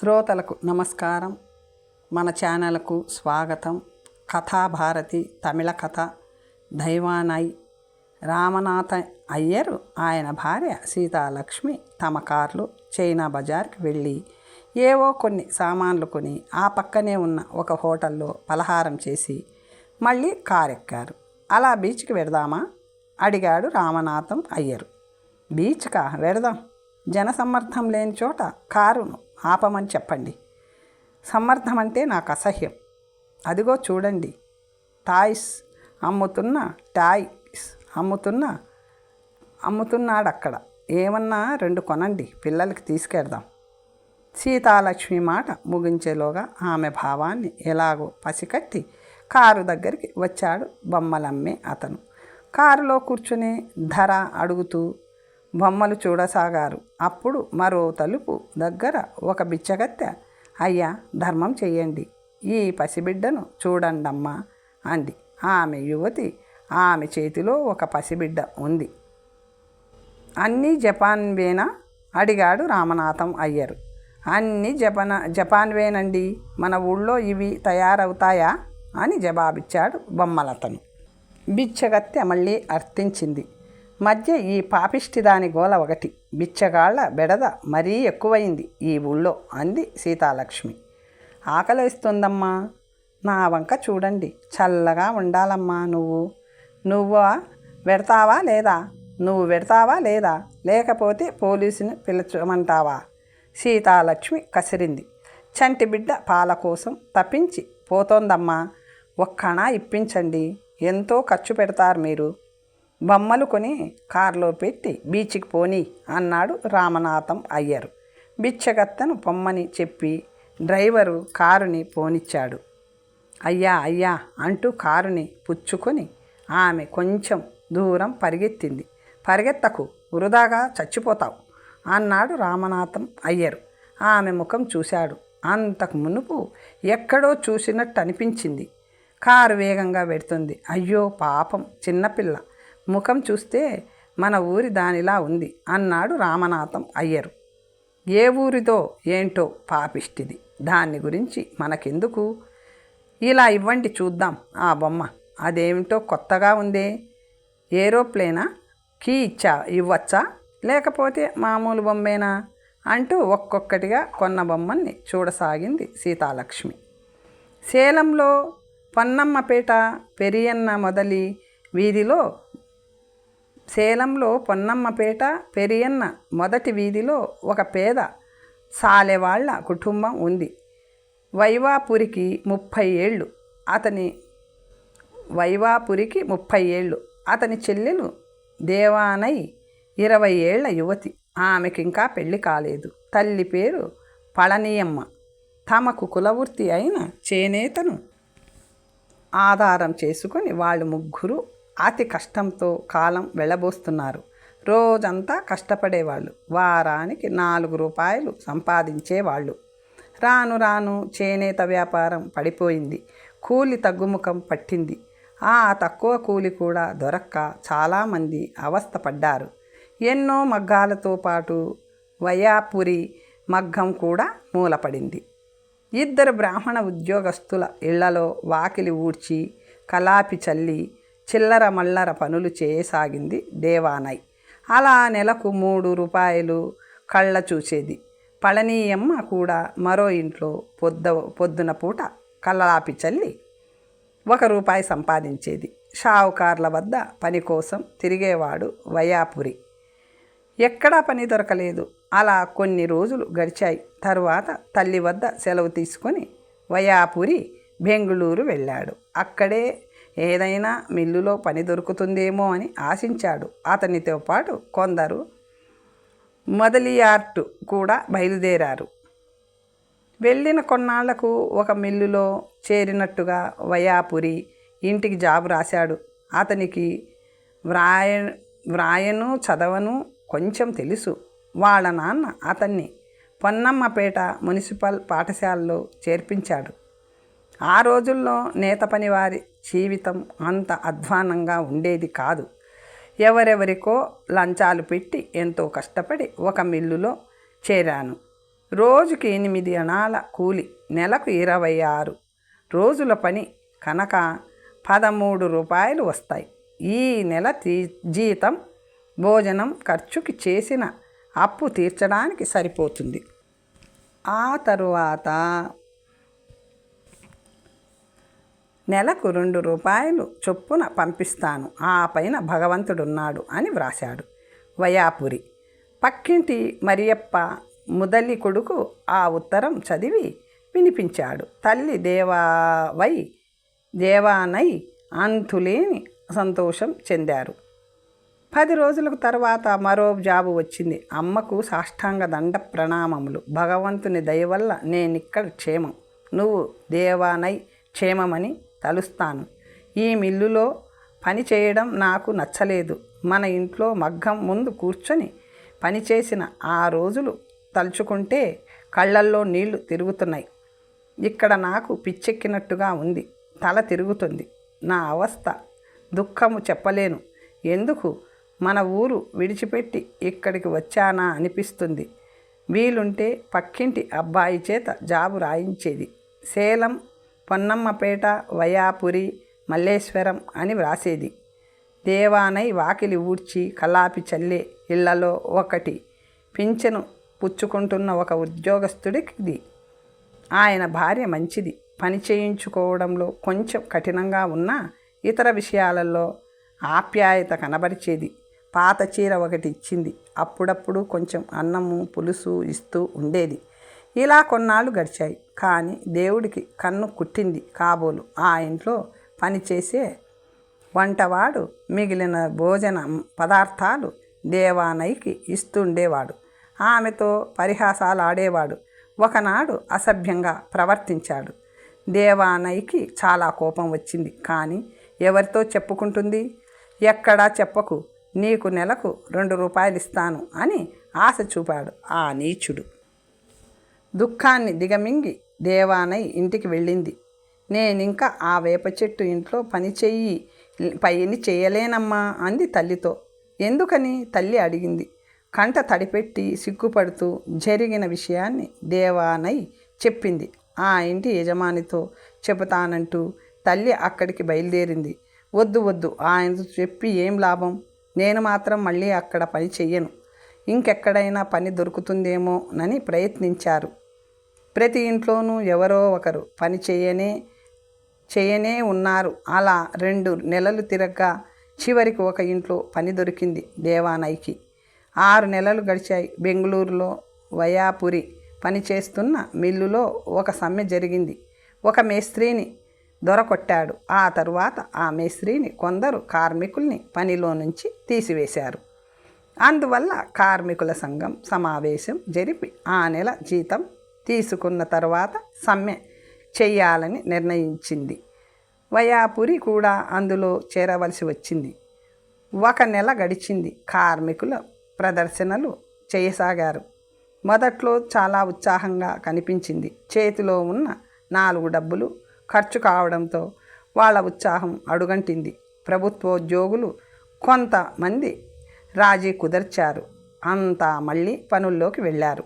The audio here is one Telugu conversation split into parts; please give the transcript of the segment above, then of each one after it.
శ్రోతలకు నమస్కారం. మన ఛానల్కు స్వాగతం. కథాభారతి తమిళ కథ. దైవానాయ్ రామనాథ అయ్యరు ఆయన భార్య సీతాలక్ష్మి తమ కార్లు చైనా బజార్కి వెళ్ళి ఏవో కొన్ని సామాన్లు కొని ఆ పక్కనే ఉన్న ఒక హోటల్లో పలహారం చేసి మళ్ళీ కారెక్కారు. అలా బీచ్కి వెడదామా? అడిగాడు రామనాథం అయ్యరు. బీచ్కా? వెడదాం. జనసమ్మర్థం లేని చోట కారును ఆపమని చెప్పండి. సమ్మర్థం అంటే నాకు అసహ్యం. అదిగో చూడండి. టాయ్స్ అమ్ముతున్న టాయ్స్ అమ్ముతున్న అమ్ముతున్నాడు అక్కడ ఏమన్నా రెండు కొనండి పిల్లలకి తీసుకెడదాం సీతాలక్ష్మి మాట ముగించేలోగా ఆమె భావాన్ని ఎలాగో పసికట్టి కారు దగ్గరికి వచ్చాడు బొమ్మలమ్మే అతను. కారులో కూర్చుని ధర అడుగుతూ బొమ్మలు చూడసాగారు. అప్పుడు మరో తలుపు దగ్గర ఒక బిచ్చగత్తె అయ్యా ధర్మం చెయ్యండి. ఈ పసిబిడ్డను చూడండమ్మా అంది. ఆమె యువతి ఆమె చేతిలో ఒక పసిబిడ్డ ఉంది. అన్నీ జపాన్వేనా? అడిగాడు రామనాథం అయ్యరు. అన్నీ జపన జపాన్వేనండి. మన ఊళ్ళో ఇవి తయారవుతాయా? అని జవాబిచ్చాడు బొమ్మలతను. బిచ్చగత్తె మళ్ళీ అర్థించింది. మధ్య ఈ పాపిష్టిదాని గోల ఒకటి. బిచ్చగాళ్ళ బెడద మరీ ఎక్కువైంది ఈ ఊళ్ళో అంది సీతాలక్ష్మి. ఆకలిస్తుందమ్మా. నా వంక చూడండి. చల్లగా ఉండాలమ్మా నువ్వు. నువ్వు? పెడతావా లేదా? నువ్వు పెడతావా లేదా? లేకపోతే పోలీసుని పిలుచమంటావా? సీతాలక్ష్మి కసిరింది. చంటి బిడ్డ పాల కోసం తప్పించి పోతోందమ్మా. ఒక్కణా ఇప్పించండి. ఎంతో ఖర్చు పెడతారు మీరు. బొమ్మలు కొని కారులో పెట్టి బీచ్కి పోని అన్నాడు రామనాథం అయ్యరు. బిచ్చగత్తను పొమ్మని చెప్పి డ్రైవరు కారుని పోనిచ్చాడు. అయ్యా అయ్యా అంటూ కారుని పుచ్చుకొని ఆమె కొంచెం దూరం పరిగెత్తింది. పరిగెత్తకు వృధాగా చచ్చిపోతావు అన్నాడు రామనాథం అయ్యరు. ఆమె ముఖం చూశాడు. అంతకు మునుపు ఎక్కడో చూసినట్టు అనిపించింది కారు వేగంగా పెడుతుంది అయ్యో పాపం చిన్నపిల్ల. ముఖం చూస్తే మన ఊరి దానిలా ఉంది అన్నాడు రామనాథం అయ్యరు. ఏ ఊరిదో ఏంటో పాపిష్టిది. దాన్ని గురించి మనకెందుకు? ఇలా ఇవ్వండి చూద్దాం ఆ బొమ్మ. అదేమిటో కొత్తగా ఉందే. ఏరోప్లేనా? కీ ఇచ్చా ఇవ్వచ్చా? లేకపోతే మామూలు బొమ్మేనా? అంటూ ఒక్కొక్కటిగా కొన్న బొమ్మల్ని చూడసాగింది సీతాలక్ష్మి. సేలంలో పొన్నమ్మపేట పెరియన్న మొదలి వీధిలో సేలంలో పొన్నమ్మపేట పెరియన్న మొదటి వీధిలో ఒక పేద సాలెవాళ్ళ కుటుంబం ఉంది. వైవాపురికి ముప్పై ఏళ్ళు అతని వైవాపురికి ముప్పై ఏళ్ళు అతని చెల్లెలు దేవానై ఇరవై ఏళ్ళ యువతి. ఆమెకి ఇంకా పెళ్ళి కాలేదు. తల్లి పేరు పళనియమ్మ. తమకు కులవృత్తి అయిన చేనేతను ఆధారం చేసుకొని వాళ్ళు ముగ్గురు అతి కష్టంతో కాలం వెళ్ళబోస్తున్నారు రోజంతా కష్టపడేవాళ్ళు. వారానికి నాలుగు రూపాయలు సంపాదించేవాళ్ళు. రాను రాను చేనేత వ్యాపారం పడిపోయింది. కూలి తగ్గుముఖం పట్టింది. ఆ తక్కువ కూలి కూడా దొరక్క చాలామంది అవస్థపడ్డారు. ఎన్నో మగ్గాలతో పాటు వయాపురి మగ్గం కూడా మూలపడింది. ఇద్దరు బ్రాహ్మణ ఉద్యోగస్తుల ఇళ్ళలో వాకిలి ఊడ్చి కలాపి చల్లి చిల్లర మల్లర పనులు చేయసాగింది దేవానై. అలా నెలకు మూడు రూపాయలు కళ్ళ చూసేది పళనీయమ్మ కూడా మరో ఇంట్లో పొద్ద పొద్దున పూట కళ్ళలాపి చల్లి ఒక రూపాయి సంపాదించేది. షావుకార్ల వద్ద పని కోసం తిరిగేవాడు వయాపురి ఎక్కడా పని దొరకలేదు. అలా కొన్ని రోజులు గడిచాయి. తరువాత తల్లి వద్ద సెలవు తీసుకొని వయాపురి బెంగుళూరు వెళ్ళాడు. అక్కడే ఏదైనా మిల్లులో పని దొరుకుతుందేమో అని ఆశించాడు. అతనితో పాటు కొందరు మొదలియార్టు కూడా బయలుదేరారు. వెళ్ళిన కొన్నాళ్ళకు ఒక మిల్లులో చేరినట్టుగా వయాపురి ఇంటికి జాబు రాశాడు. అతనికి వ్రాయ వ్రాయను చదవను కొంచెం తెలుసు. వాళ్ళ నాన్న అతన్ని పొన్నమ్మపేట మున్సిపల్ పాఠశాలలో చేర్పించాడు. ఆ రోజుల్లో నేత పనివారి జీవితం అంత అధ్వానంగా ఉండేది కాదు. ఎవరెవరికో లంచాలు పెట్టి ఎంతో కష్టపడి ఒక మిల్లులో చేరాను. రోజుకి ఎనిమిది అణాల కూలి నెలకు ఇరవై ఆరు. రోజుల పని కనుక పదమూడు రూపాయలు వస్తాయి. ఈ నెల తీ జీతం భోజనం ఖర్చుకి చేసిన అప్పు తీర్చడానికి సరిపోతుంది. ఆ తరువాత నెలకు రెండు రూపాయలు చొప్పున పంపిస్తాను. ఆ పైన భగవంతుడున్నాడు అని వ్రాశాడు. వయాపురి. పక్కింటి మరియప్ప ముదలి కొడుకు ఆ ఉత్తరం చదివి వినిపించాడు. తల్లి దేవావై దేవానై అంతులేని సంతోషం చెందారు. పది రోజులకు తర్వాత మరో జాబు వచ్చింది. అమ్మకు సాష్టాంగ దండ ప్రణామములు. భగవంతుని దయ వల్ల నేనిక్కడ క్షేమం. నువ్వు దేవానై క్షేమమని తలుస్తాను. ఈ మిల్లులో పని చేయడం నాకు నచ్చలేదు. మన ఇంట్లో మగ్గం ముందు కూర్చొని పనిచేసిన ఆ రోజులు తలుచుకుంటే కళ్ళల్లో నీళ్ళు తిరుగుతున్నాయి. ఇక్కడ నాకు పిచ్చెక్కినట్టుగా ఉంది. తల తిరుగుతుంది. నా అవస్థ దుఃఖము చెప్పలేను. ఎందుకు? మన ఊరు విడిచిపెట్టి ఇక్కడికి వచ్చానా అనిపిస్తుంది. వీలుంటే పక్కింటి అబ్బాయి చేత జాబు రాయించేది. సేలం పొన్నమ్మపేట వయాపురి మల్లేశ్వరం అని వ్రాసేది. దేవానై వాకిలి ఊడ్చి కలాపి చల్లే ఇళ్ళలో ఒకటి. పింఛను పుచ్చుకుంటున్న ఒక ఉద్యోగస్తుడికి ఆయన భార్య మంచిది. పని చేయించుకోవడంలో కొంచెం కఠినంగా ఉన్నా ఇతర విషయాలలో ఆప్యాయత కనబరిచేది. పాత చీర ఒకటి ఇచ్చింది. అప్పుడప్పుడు కొంచెం అన్నము పులుసు ఇస్తూ ఉండేది. ఇలా కొన్నాళ్ళు గడిచాయి. కానీ దేవుడికి కన్ను కుట్టింది కాబోలు. ఆ ఇంట్లో పనిచేసే వంటవాడు మిగిలిన భోజన పదార్థాలు దేవానైకి ఇస్తుండేవాడు. ఆమెతో పరిహాసాలు ఆడేవాడు. ఒకనాడు అసభ్యంగా ప్రవర్తించాడు. దేవానైకి చాలా కోపం వచ్చింది. కానీ ఎవరితో చెప్పుకుంటుంది? ఎక్కడా చెప్పకు. నీకు నెలకు రెండు రూపాయలు ఇస్తాను అని ఆశ చూపాడు ఆ నీచుడు. దుఃఖాన్ని దిగమింగి దేవానై ఇంటికి వెళ్ళింది. నేనింకా ఆ వేప చెట్టు ఇంట్లో పని చెయ్యి పైని చేయలేనమ్మా అంది తల్లితో. ఎందుకని? తల్లి అడిగింది. కంట తడిపెట్టి సిగ్గుపడుతూ జరిగిన విషయాన్ని దేవానై చెప్పింది. ఆ ఇంటి యజమానితో చెబుతానంటూ తల్లి అక్కడికి బయలుదేరింది. వద్దు వద్దు ఆయనతో చెప్పి ఏం లాభం? నేను మాత్రం మళ్ళీ అక్కడ పని చెయ్యను. ఇంకెక్కడైనా పని దొరుకుతుందేమోనని ప్రయత్నించారు. ప్రతి ఇంట్లోనూ ఎవరో ఒకరు పని చేయనే చేయనే ఉన్నారు. అలా రెండు నెలలు తిరగ్గా చివరికి ఒక ఇంట్లో పని దొరికింది దేవానైకి ఆరు నెలలు గడిచాయి. బెంగళూరులో వయాపురి పనిచేస్తున్న మిల్లులో ఒక సమ్మె జరిగింది. ఒక మేస్త్రీని దొరకొట్టాడు. ఆ తరువాత ఆ మేస్త్రీని కొందరు కార్మికుల్ని పనిలో నుంచి తీసివేశారు. అందువల్ల కార్మికుల సంఘం సమావేశం జరిపి ఆ నెల జీతం తీసుకున్న తర్వాత సమ్మె చేయాలని నిర్ణయించింది. వయాపురి కూడా అందులో చేరవలసి వచ్చింది. ఒక నెల గడిచింది. కార్మికుల ప్రదర్శనలు చేయసాగారు. మొదట్లో చాలా ఉత్సాహంగా కనిపించింది. చేతిలో ఉన్న నాలుగు డబ్బులు ఖర్చు కావడంతో వాళ్ళ ఉత్సాహం అడుగంటింది. ప్రభుత్వోద్యోగులు కొంతమంది రాజీ కుదర్చారు. అంతా మళ్ళీ పనుల్లోకి వెళ్ళారు.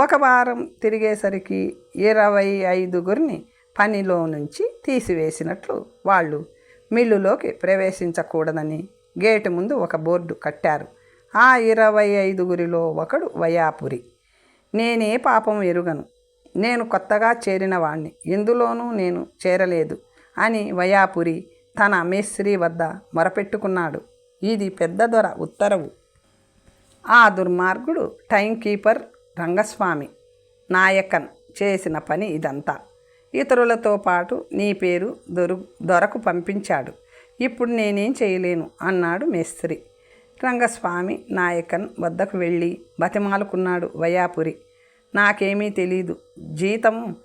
ఒక వారం తిరిగేసరికి ఇరవై ఐదుగురిని పనిలో నుంచి తీసివేసినట్లు వాళ్ళు మిల్లులోకి ప్రవేశించకూడదని గేటు ముందు ఒక బోర్డు కట్టారు. ఆ ఇరవై ఐదుగురిలో ఒకడు వయాపురి నేనే పాపం ఎరుగను. నేను కొత్తగా చేరిన వాణ్ణి. ఎందులోనూ నేను చేరలేదు అని వయాపురి తన మేస్త్రి వద్ద మొరపెట్టుకున్నాడు. ఇది పెద్ద దొర ఉత్తరవు. ఆ దుర్మార్గుడు టైం కీపర్ రంగస్వామి నాయకన్ చేసిన పని ఇదంతా. ఇతరులతో పాటు నీ పేరు దొరు దొరకు పంపించాడు. ఇప్పుడు నేనేం చేయలేను అన్నాడు మేస్త్రి. రంగస్వామి నాయకన్ వద్దకు వెళ్ళి బతిమాలుకున్నాడు వయాపురి నాకేమీ తెలీదు. జీతం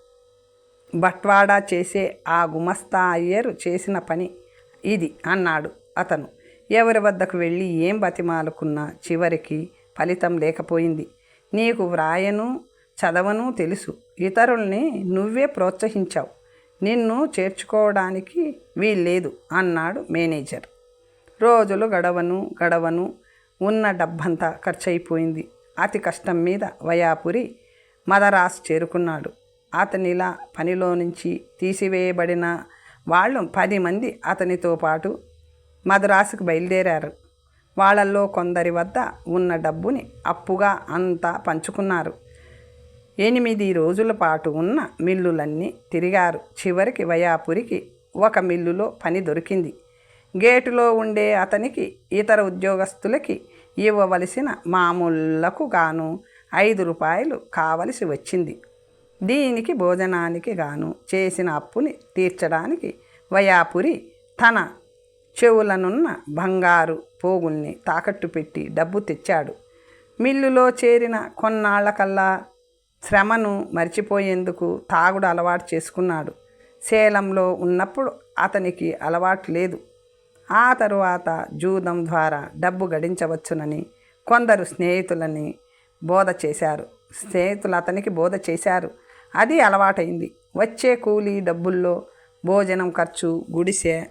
బట్వాడా చేసే ఆ గుమస్తా అయ్యరు చేసిన పని ఇది అన్నాడు అతను. ఎవరి వద్దకు వెళ్ళి ఏం బతిమాలుకున్నా చివరికి ఫలితం లేకపోయింది. నీకు వ్రాయను చదవను తెలుసు. ఇతరుల్ని నువ్వే ప్రోత్సహించావు. నిన్ను చేర్చుకోవడానికి వీల్లేదు అన్నాడు మేనేజర్. రోజులు గడవను గడవను. ఉన్న డబ్బంతా ఖర్చయిపోయింది. అతి కష్టం మీద వయాపురి మదరాస్ చేరుకున్నాడు. అతనిలా పనిలో నుంచి తీసివేయబడిన వాళ్ళు పది మంది అతనితో పాటు మదరాసుకు బయలుదేరారు. వాళ్ళల్లో కొందరి వద్ద ఉన్న డబ్బుని అప్పుగా అంతా పంచుకున్నారు. ఎనిమిది రోజుల పాటు ఉన్న మిల్లులన్నీ తిరిగారు. చివరికి వయాపురికి ఒక మిల్లులో పని దొరికింది. గేటులో ఉండే అతనికి ఇతర ఉద్యోగస్తులకి ఇవ్వవలసిన మామూళ్ళకు గాను ఐదు రూపాయలు కావలసి వచ్చింది. దీనికి భోజనానికి గాను చేసిన అప్పుని తీర్చడానికి వయాపురి తన చెవులనున్న బంగారు పోగుల్ని తాకట్టు పెట్టి డబ్బు తెచ్చాడు. మిల్లులో చేరిన కొన్నాళ్ళకల్లా శ్రమను మర్చిపోయేందుకు తాగుడు అలవాటు చేసుకున్నాడు. సేలంలో ఉన్నప్పుడు అతనికి అలవాటు లేదు. ఆ తరువాత జూదం ద్వారా డబ్బు గడించవచ్చునని కొందరు స్నేహితులని బోధ చేశారు. స్నేహితులు అతనికి బోధ చేశారు. అది అలవాటైంది. వచ్చే కూలీ డబ్బుల్లో భోజనం ఖర్చు గుడిసె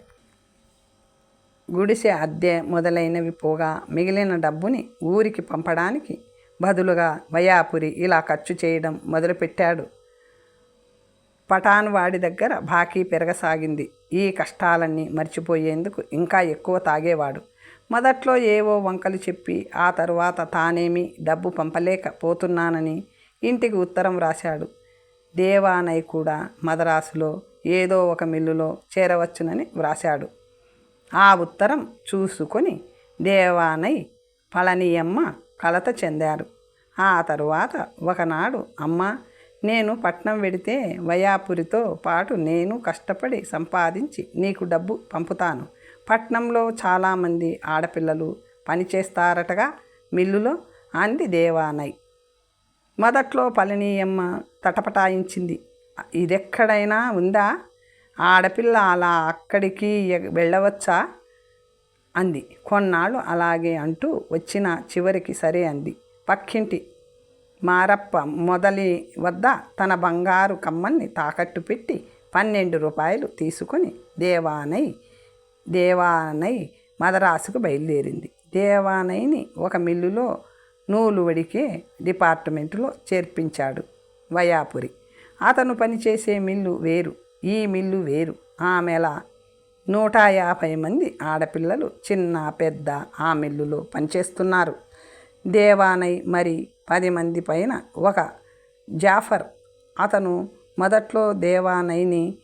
గుడిసె అద్దె మొదలైనవి పోగా మిగిలిన డబ్బుని ఊరికి పంపడానికి బదులుగా వయాపురి ఇలా ఖర్చు చేయడం మొదలుపెట్టాడు. పఠాన్ వాడి దగ్గర బాకీ పెరగసాగింది. ఈ కష్టాలన్నీ మర్చిపోయేందుకు ఇంకా ఎక్కువ తాగేవాడు. మొదట్లో ఏవో వంకలు చెప్పి ఆ తరువాత తానేమి డబ్బు పంపలేకపోతున్నానని ఇంటికి ఉత్తరం రాశాడు. దేవానయ్ కూడా మదరాసులో ఏదో ఒక మిల్లులో చేరవచ్చునని వ్రాశాడు. ఆ ఉత్తరం చూసుకొని దేవానై పళనియమ్మ కలత చెందారు. ఆ తరువాత ఒకనాడు అమ్మ నేను పట్నం వెడితే వయాపురితో పాటు నేను కష్టపడి సంపాదించి నీకు డబ్బు పంపుతాను. పట్నంలో చాలామంది ఆడపిల్లలు పనిచేస్తారటగా మిల్లులో అంది దేవానై. మొదట్లో పళనీయమ్మ తటపటాయించింది. ఇదెక్కడైనా ఉందా? ఆడపిల్ల అలా అక్కడికి వెళ్ళవచ్చా? అంది. కొన్నాళ్ళు అలాగే అంటూ వచ్చిన చివరికి సరే అంది. పక్కింటి మారప్ప మొదలి వద్ద తన బంగారు కమ్మల్ని తాకట్టు పెట్టి పన్నెండు రూపాయలు తీసుకొని దేవానై దేవానై మదరాసుకు బయలుదేరింది. దేవానైని ఒక మిల్లులో నూలు వడికే డిపార్ట్మెంటులో చేర్పించాడు వయాపురి. అతను పనిచేసే మిల్లు వేరు. ఈ మిల్లు వేరు. ఆమెల నూట యాభై మంది ఆడపిల్లలు చిన్న పెద్ద ఆ మిల్లులో పనిచేస్తున్నారు. దేవానై మరి పది మంది పైన ఒక జాఫర్. అతను మొదట్లో దేవానైని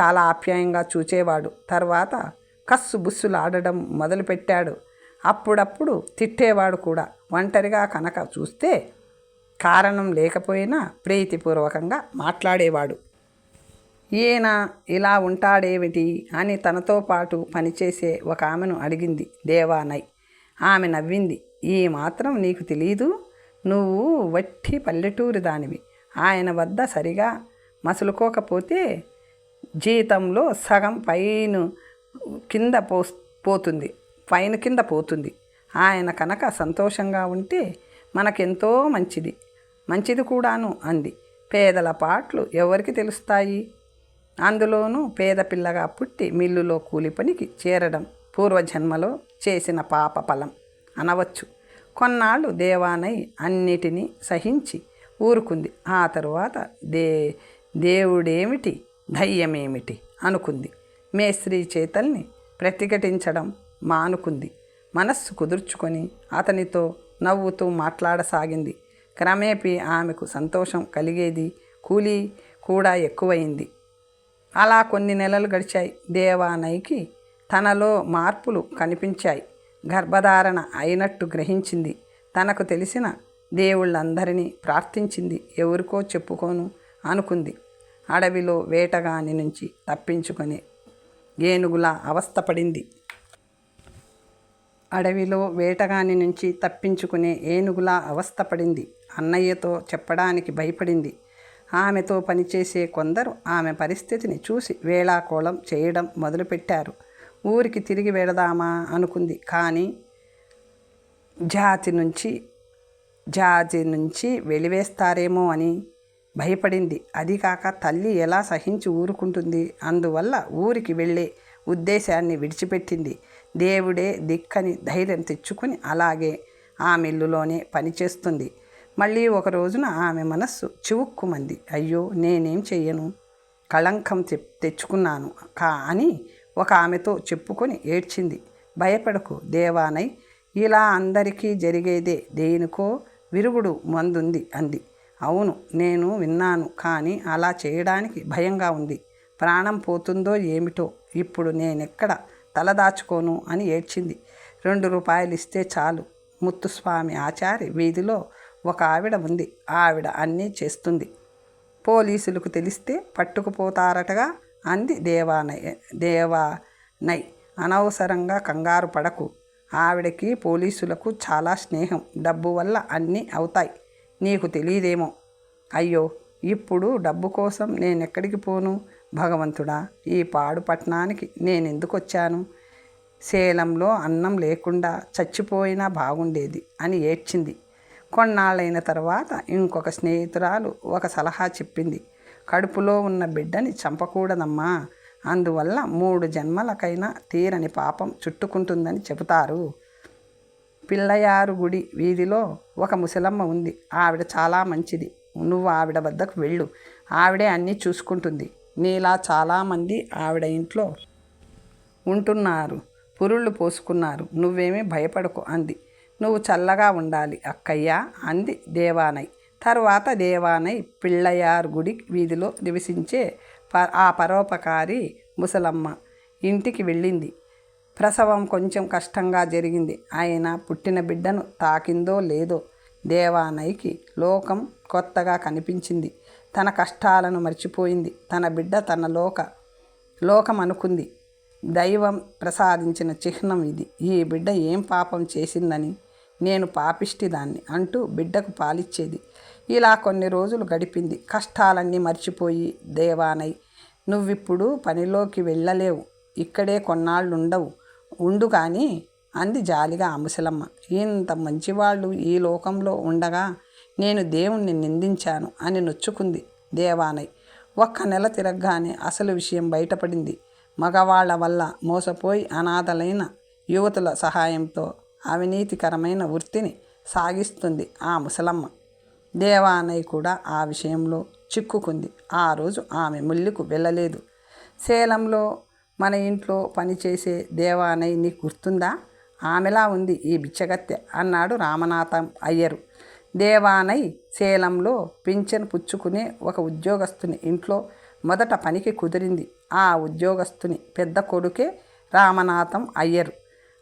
చాలా ఆప్యాయంగా చూచేవాడు. తర్వాత కస్సు బుస్సులు ఆడడం మొదలుపెట్టాడు. అప్పుడప్పుడు తిట్టేవాడు కూడా. ఒంటరిగా కనుక చూస్తే కారణం లేకపోయినా ప్రీతిపూర్వకంగా మాట్లాడేవాడు. ఈయన ఇలా ఉంటాడేమిటి అని తనతో పాటు పనిచేసే ఒక ఆమెను అడిగింది దేవానై ఆమె నవ్వింది. ఈ మాత్రం నీకు తెలీదు? నువ్వు వట్టి పల్లెటూరి దానివి. ఆయన వద్ద సరిగా మసులుకోకపోతే జీతంలో సగం పైన కింద పో పోతుంది. పైన కింద పోతుంది. ఆయన కనుక సంతోషంగా ఉంటే మనకెంతో మంచిది. మంచిది కూడాను అంది. పేదల పాటలు ఎవరికి తెలుస్తాయి? అందులోనూ పేద పిల్లగా పుట్టి మిల్లులో కూలి పనికి చేరడం పూర్వజన్మలో చేసిన పాప ఫలం. అనవచ్చు. కొన్నాళ్ళు దేవానై అన్నిటినీ సహించి ఊరుకుంది. ఆ తరువాత దే దేవుడేమిటి? దయ్యమేమిటి? అనుకుంది. మేస్త్రీ చేతల్ని ప్రతిఘటించడం మానుకుంది. మనస్సు కుదుర్చుకొని అతనితో నవ్వుతూ మాట్లాడసాగింది. క్రమేపీ ఆమెకు సంతోషం కలిగేది కూలీ కూడా ఎక్కువైంది. అలా కొన్ని నెలలు గడిచాయి. దేవానైకి తనలో మార్పులు కనిపించాయి. గర్భధారణ అయినట్టు గ్రహించింది. తనకు తెలిసిన దేవుళ్ళందరినీ ప్రార్థించింది. ఎవరికో చెప్పుకోను అనుకుంది. అడవిలో వేటగాని నుంచి తప్పించుకొని ఏనుగులా అవస్థపడింది అడవిలో వేటగాని నుంచి తప్పించుకునే ఏనుగులా అవస్థపడింది అన్నయ్యతో చెప్పడానికి భయపడింది. ఆమెతో పనిచేసే కొందరు ఆమె పరిస్థితిని చూసి వేళాకోళం చేయడం మొదలుపెట్టారు. ఊరికి తిరిగి వెళదామా అనుకుంది. కానీ జాతి నుంచి జాతి నుంచి వెలివేస్తారేమో అని భయపడింది. అది కాక తల్లి ఎలా సహించి ఊరుకుంటుంది? అందువల్ల ఊరికి వెళ్ళే ఉద్దేశాన్ని విడిచిపెట్టింది. దేవుడే దిక్కని ధైర్యం తెచ్చుకొని అలాగే ఆ మిల్లులోనే పనిచేస్తుంది. మళ్ళీ ఒక రోజున ఆమె మనస్సు చివుక్కుమంది. అయ్యో నేనేం చెయ్యను? కళంకం తె- తెచ్చుకున్నాను. కా అని ఒక ఆమెతో చెప్పుకొని ఏడ్చింది. భయపడకు దేవానై ఇలా అందరికీ జరిగేదే దేనికో విరుగుడు మందుంది అంది. అవును నేను విన్నాను కానీ అలా చేయడానికి భయంగా ఉంది. ప్రాణం పోతుందో ఏమిటో ఇప్పుడు నేనెక్కడ తలదాచుకోను అని ఏడ్చింది. రెండు రూపాయలు ఇస్తే చాలు. ముత్తుస్వామి ఆచారి వీధిలో ఒక ఆవిడ ఉంది. ఆవిడ అన్నీ చేస్తుంది. పోలీసులకు తెలిస్తే పట్టుకుపోతారటగా అంది దేవానయ్య దేవానయ్. అనవసరంగా కంగారు పడకు. ఆవిడకి పోలీసులకు చాలా స్నేహం. డబ్బు వల్ల అన్నీ అవుతాయి. నీకు తెలియదేమో అయ్యో ఇప్పుడు డబ్బు కోసం నేనెక్కడికి పోను? భగవంతుడా ఈ పాడు పట్టణానికి నేనెందుకు వచ్చాను సేలంలో అన్నం లేకుండా చచ్చిపోయినా బాగుండేది అని ఏడ్చింది. కొన్నాళ్ళైన తర్వాత ఇంకొక స్నేహితురాలు ఒక సలహా చెప్పింది. కడుపులో ఉన్న బిడ్డని చంపకూడదమ్మా. అందువల్ల మూడు జన్మలకైనా తీరని పాపం చుట్టుకుంటుందని చెబుతారు. పిల్లయారు గుడి వీధిలో ఒక ముసలమ్మ ఉంది. ఆవిడ చాలా మంచిది. నువ్వు ఆవిడ వద్దకు వెళ్ళు. ఆవిడే అన్నీ చూసుకుంటుంది. నీలా చాలామంది ఆవిడ ఇంట్లో ఉంటున్నారు. పురుళ్ళు పోసుకున్నారు. నువ్వేమీ భయపడకు అంది. నువ్వు చల్లగా ఉండాలి అక్కయ్య అంది దేవానై తర్వాత దేవానై పిళ్ళయార్ గుడి వీధిలో నివసించే ప ఆ పరోపకారి ముసలమ్మ ఇంటికి వెళ్ళింది. ప్రసవం కొంచెం కష్టంగా జరిగింది. ఆయన పుట్టిన బిడ్డను తాకిందో లేదో దేవానైకి లోకం కొత్తగా కనిపించింది. తన కష్టాలను మర్చిపోయింది. తన బిడ్డ తన లోక లోకం అనుకుంది. దైవం ప్రసాదించిన చిహ్నం ఇది. ఈ బిడ్డ ఏం పాపం చేసిందని నేను పాపిష్టిదాన్ని అంటూ బిడ్డకు పాలిచ్చేది. ఇలా కొన్ని రోజులు గడిపింది. కష్టాలన్నీ మర్చిపోయి దేవానై నువ్విప్పుడు పనిలోకి వెళ్ళలేవు. ఇక్కడే కొన్నాళ్ళు ఉండవు ఉండు కానీ అంది జాలిగా ఆ ముసలమ్మ ఇంత మంచివాళ్ళు ఈ లోకంలో ఉండగా నేను దేవుణ్ణి నిందించాను అని నొచ్చుకుంది దేవానై. ఒక్క నెల తిరగగానే అసలు విషయం బయటపడింది. మగవాళ్ళ వల్ల మోసపోయి అనాథలైన యువతుల సహాయంతో అవినీతికరమైన వృత్తిని సాగిస్తుంది ఆ ముసలమ్మ. దేవానయ్య కూడా ఆ విషయంలో చిక్కుకుంది. ఆ రోజు ఆమె ముల్లుకు వెళ్ళలేదు. సేలంలో మన ఇంట్లో పనిచేసే దేవానయ్య నీకు గుర్తుందా? ఆమెలా ఉంది ఈ బిచ్చగత్తె? అన్నాడు రామనాథం అయ్యరు. దేవానయ్ సేలంలో పింఛను పుచ్చుకునే ఒక ఉద్యోగస్తుని ఇంట్లో మొదట పనికి కుదిరింది. ఆ ఉద్యోగస్తుని పెద్ద కొడుకే రామనాథం అయ్యరు.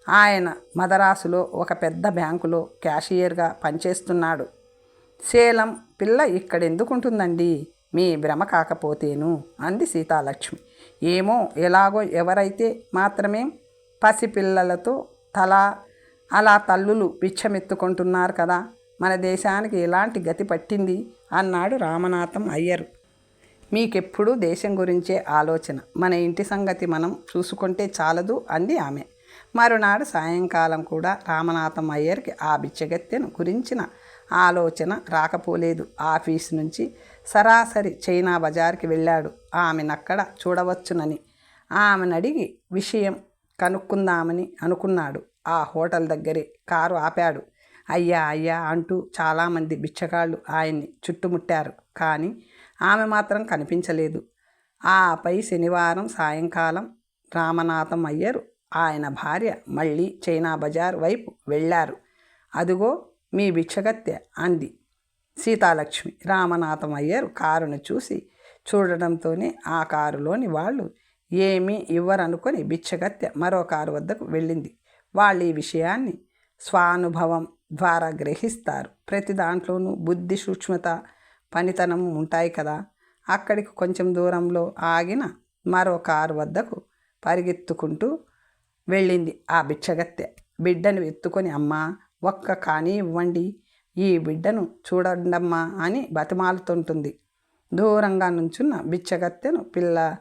ఆయన మదరాసులో ఒక పెద్ద బ్యాంకులో క్యాషియర్గా పనిచేస్తున్నాడు. సేలం పిల్ల ఇక్కడెందుకుంటుందండి? మీ భ్రమ కాకపోతేను అంది సీతాలక్ష్మి. ఏమో ఎలాగో ఎవరైతే మాత్రమే పసిపిల్లలతో తల అలా తల్లులు పిచ్చమెత్తుకుంటున్నారు కదా మన దేశానికి ఎలాంటి గతి పట్టింది? అన్నాడు రామనాథం అయ్యరు. మీకెప్పుడూ దేశం గురించే ఆలోచన. మన ఇంటి సంగతి మనం చూసుకుంటే చాలదు అంది ఆమె. మరునాడు సాయంకాలం కూడా రామనాథం అయ్యర్కి ఆ బిచ్చగత్తెను గురించిన ఆలోచన రాకపోలేదు. ఆఫీస్ నుంచి సరాసరి చైనా బజార్కి వెళ్ళాడు. ఆమెనక్కడ చూడవచ్చునని. ఆమెను అడిగి విషయం కనుక్కుందామని అనుకున్నాడు. ఆ హోటల్ దగ్గరే కారు ఆపాడు. అయ్యా అయ్యా అంటూ చాలామంది బిచ్చగాళ్ళు ఆయన్ని చుట్టుముట్టారు. కానీ ఆమె మాత్రం కనిపించలేదు. ఆపై శనివారం సాయంకాలం రామనాథం అయ్యరు ఆయన భార్య మళ్ళీ చైనా బజార్ వైపు వెళ్ళారు. అదుగో మీ భిక్షగత్తె అంది. సీతాలక్ష్మి రామనాథం అయ్యారు కారును చూసి చూడడంతోనే ఆ కారులోని వాళ్ళు ఏమీ ఇవ్వరనుకొని బిచ్చగత్తె మరో కారు వద్దకు వెళ్ళింది. వాళ్ళు ఈ విషయాన్ని స్వానుభవం ద్వారా గ్రహిస్తారు. ప్రతి దాంట్లోనూ బుద్ధి సూక్ష్మత పనితనం ఉంటాయి కదా. అక్కడికి కొంచెం దూరంలో ఆగిన మరో కారు వద్దకు పరిగెత్తుకుంటూ వెళ్ళింది ఆ బిచ్చగత్తె బిడ్డను ఎత్తుకొని అమ్మా ఒక్క కానీ ఇవ్వండి. ఈ బిడ్డను చూడండమ్మా అని బతిమాలుతుంటుంది. దూరంగా నుంచున్న బిచ్చగత్తెను పిల్ల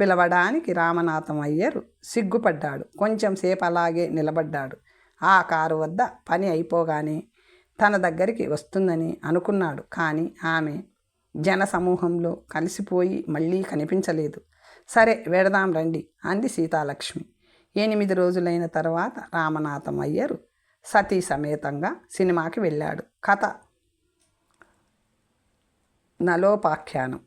పిలవడానికి రామనాథం అయ్యరు సిగ్గుపడ్డాడు. కొంచెం సేపు అలాగే నిలబడ్డాడు. ఆ కారు వద్ద పని అయిపోగానే తన దగ్గరికి వస్తుందని అనుకున్నాడు. కానీ ఆమె జన సమూహంలో కలిసిపోయి మళ్ళీ కనిపించలేదు. సరే వెడదాం రండి అంది సీతాలక్ష్మి. ఎనిమిది రోజులైన తర్వాత రామనాథం అయ్యరు సతీ సమేతంగా సినిమాకి వెళ్ళాడు. కథ. నలోపాఖ్యానం.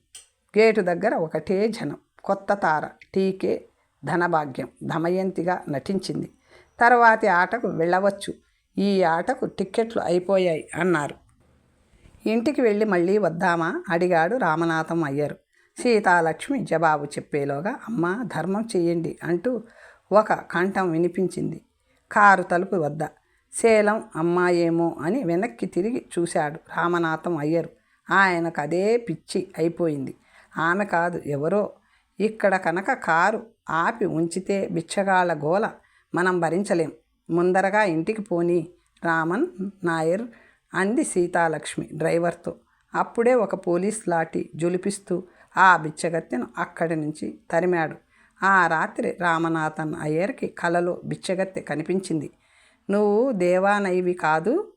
గేటు దగ్గర ఒకటే జనం. కొత్త తార. టీకే ధనభాగ్యం. దమయంతిగా నటించింది. తర్వాతి ఆటకు వెళ్ళవచ్చు. ఈ ఆటకు టిక్కెట్లు అయిపోయాయి అన్నారు. ఇంటికి వెళ్ళి మళ్ళీ వద్దామా? అడిగాడు రామనాథం అయ్యరు సీతాలక్ష్మి జవాబు చెప్పేలోగా అమ్మ ధర్మం చెయ్యండి అంటూ ఒక కంఠం వినిపించింది. కారు తలుపు వద్ద. సేలం అమ్మాయేమో అని వెనక్కి తిరిగి చూశాడు రామనాథం అయ్యరు. ఆయనకు అదే పిచ్చి అయిపోయింది. ఆమె కాదు ఎవరో? ఇక్కడ కనుక కారు ఆపి ఉంచితే బిచ్చగాళ్ళ గోల మనం భరించలేం. ముందరగా ఇంటికి పోని రామన్ నాయర్ అంది సీతాలక్ష్మి డ్రైవర్తో. అప్పుడే ఒక పోలీస్ లాఠీ జులిపిస్తూ ఆ బిచ్చగత్తెను అక్కడి నుంచి తరిమాడు. ఆ రాత్రి రామనాథన్ అయ్యర్కి కలలో బిచ్చగత్తె కనిపించింది. నువ్వు దేవానైవి కాదు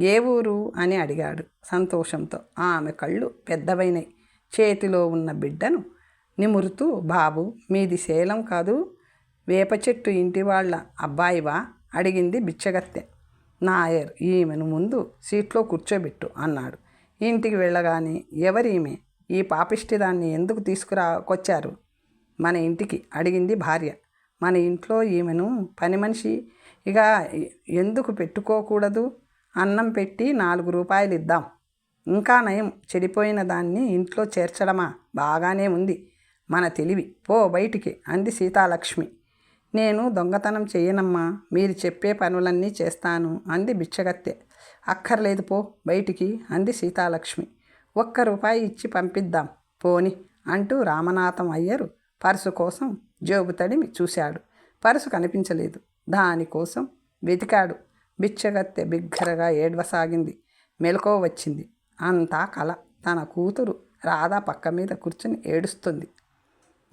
ఏ ఊరు? అని అడిగాడు సంతోషంతో. ఆమె కళ్ళు పెద్దవైనాయి చేతిలో ఉన్న బిడ్డను నిమురుతూ బాబు మీది శేలం కాదు వేప చెట్టు ఇంటి వాళ్ళ అబ్బాయివా? అడిగింది బిచ్చగత్తె. నాయర్ ఈమెను ముందు సీట్లో కూర్చోబెట్టు అన్నాడు. ఇంటికి వెళ్ళగానే ఎవరీమె? ఈ పాపిష్టిదాన్ని ఎందుకు తీసుకురాకొచ్చారు మన ఇంటికి అడిగింది భార్య. మన ఇంట్లో ఈమెను పని మనిషి ఇక ఎందుకు పెట్టుకోకూడదు? అన్నం పెట్టి నాలుగు రూపాయలు ఇద్దాం. ఇంకా నయం చెడిపోయిన దాన్ని ఇంట్లో చేర్చడమా? బాగానే ఉంది. మన తెలివి. పో బయటికి అంది సీతాలక్ష్మి. నేను దొంగతనం చేయనమ్మా. మీరు చెప్పే పనులన్నీ చేస్తాను అంది బిచ్చగత్తె. అక్కర్లేదు పో బయటికి అంది సీతాలక్ష్మి. ఒక్క రూపాయి ఇచ్చి పంపిద్దాం. పోని అంటూ రామనాథం అయ్యరు పర్సు కోసం జోబు తడిమి చూశాడు. పర్సు కనిపించలేదు. దానికోసం వెతికాడు. బిచ్చగత్తె బిగ్గరగా ఏడ్వసాగింది. మెలకువ వచ్చింది. అంతా కల. తన కూతురు రాధా పక్క మీద కూర్చుని ఏడుస్తుంది.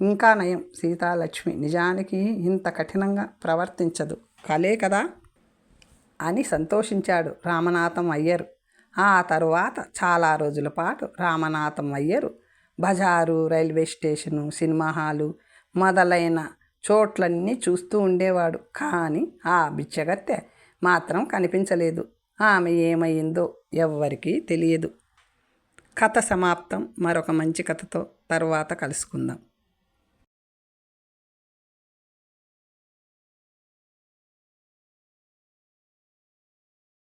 ఇంకా నయం సీతాలక్ష్మి నిజానికి ఇంత కఠినంగా ప్రవర్తించదు. కలే కదా? అని సంతోషించాడు రామనాథం అయ్యరు. ఆ తరువాత చాలా రోజుల పాటు రామనాథం అయ్యరు బజారు రైల్వే స్టేషను సినిమా హాలు మొదలైన చోట్లన్నీ చూస్తూ ఉండేవాడు. కానీ ఆ బిచ్చగత్తె మాత్రం కనిపించలేదు. ఆమె ఏమైందో ఎవ్వరికీ తెలియదు. కథ సమాప్తం. మరొక మంచి కథతో తరువాత కలుసుకుందాం.